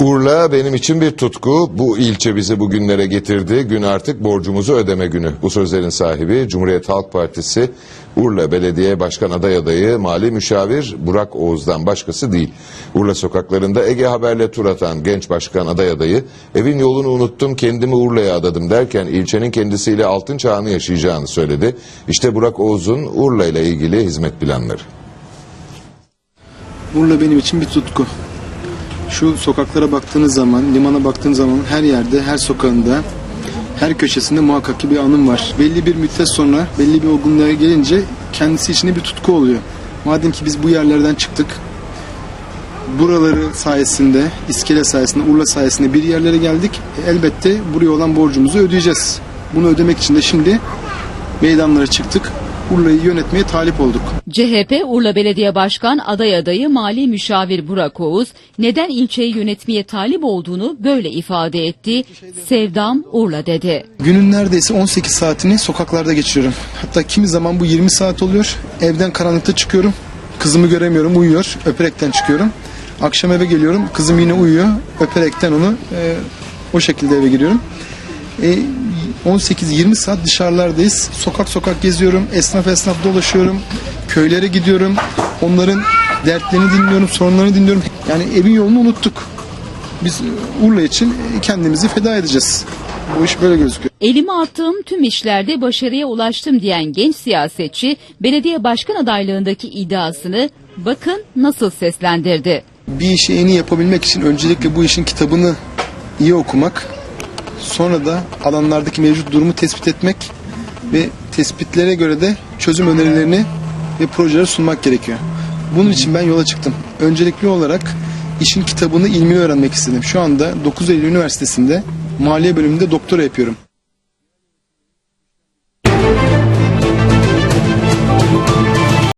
Urla benim için bir tutku. Bu ilçe bizi bugünlere getirdi. Gün artık borcumuzu ödeme günü. Bu sözlerin sahibi Cumhuriyet Halk Partisi Urla Belediye Başkan Aday Adayı Mali Müşavir Burak Oğuz'dan başkası değil. Urla sokaklarında Ege Haber'le tur atan genç başkan aday adayı evin yolunu unuttum kendimi Urla'ya adadım derken ilçenin kendisiyle altın çağını yaşayacağını söyledi. İşte Burak Oğuz'un Urla ile ilgili hizmet planları. Urla benim için bir tutku. Şu sokaklara baktığınız zaman, limana baktığınız zaman her yerde, her sokağında, her köşesinde muhakkak ki bir anım var. Belli bir müddet sonra, belli bir olgunluğa gelince kendisi içinde bir tutku oluyor. Madem ki biz bu yerlerden çıktık, buraları sayesinde, iskele sayesinde, Urla sayesinde bir yerlere geldik. E, elbette buraya olan borcumuzu ödeyeceğiz. Bunu ödemek için de şimdi meydanlara çıktık. Urla'yı yönetmeye talip olduk. CHP Urla Belediye Başkan aday adayı Mali Müşavir Burak Oğuz neden ilçeyi yönetmeye talip olduğunu böyle ifade etti. Sevdam Urla dedi. Günün neredeyse 18 saatini sokaklarda geçiriyorum. Hatta kimi zaman bu 20 saat oluyor. Evden karanlıkta çıkıyorum. Kızımı göremiyorum, uyuyor. Öperekten çıkıyorum. Akşam eve geliyorum. Kızım yine uyuyor. Öperekten onu e, o şekilde eve giriyorum. E, 18-20 saat dışarılardayız. Sokak sokak geziyorum. Esnaf esnaf dolaşıyorum. Köylere gidiyorum. Onların dertlerini dinliyorum, sorunlarını dinliyorum. Yani evin yolunu unuttuk. Biz Urla için kendimizi feda edeceğiz. Bu iş böyle gözüküyor. Elime attığım tüm işlerde başarıya ulaştım diyen genç siyasetçi belediye başkan adaylığındaki iddiasını bakın nasıl seslendirdi. Bir işi en iyi yapabilmek için öncelikle bu işin kitabını iyi okumak, sonra da alanlardaki mevcut durumu tespit etmek ve tespitlere göre de çözüm önerilerini ve projeleri sunmak gerekiyor. Bunun için ben yola çıktım. Öncelikli olarak işin kitabını ilmi öğrenmek istedim. Şu anda 9 Eylül Üniversitesi'nde maliye bölümünde doktora yapıyorum.